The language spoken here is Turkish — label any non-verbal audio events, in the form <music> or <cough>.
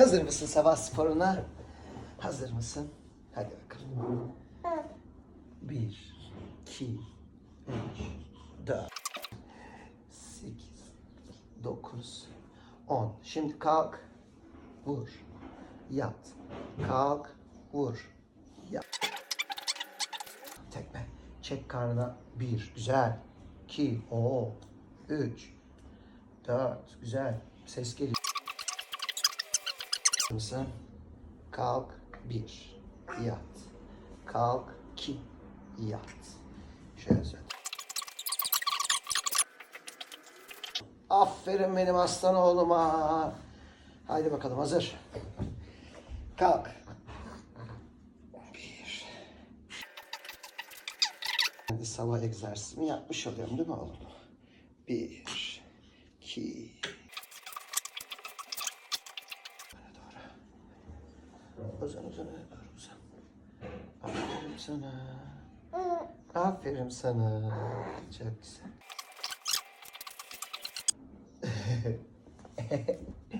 Hazır mısın sabah sporuna? Hazır mısın? Hadi bakalım. Bir, iki, üç, dört, sekiz, dokuz, on. Şimdi kalk, vur, yat. Kalk, vur, yat. Tekme. Çek karnına. Bir, güzel. İki, o. Üç, dört, güzel. Ses geliyor. Mısın? Kalk, bir, yat. Kalk, iki, yat. Şöyle söyle. Aferin benim aslan oğluma. Haydi bakalım hazır. Kalk. Bir. Sabah egzersizimi yapmış oluyorum değil mi oğlum? Bir, iki, Uzan uzan doğru uzan. Aferin sana. Aferin sana. Çok güzel. <laughs>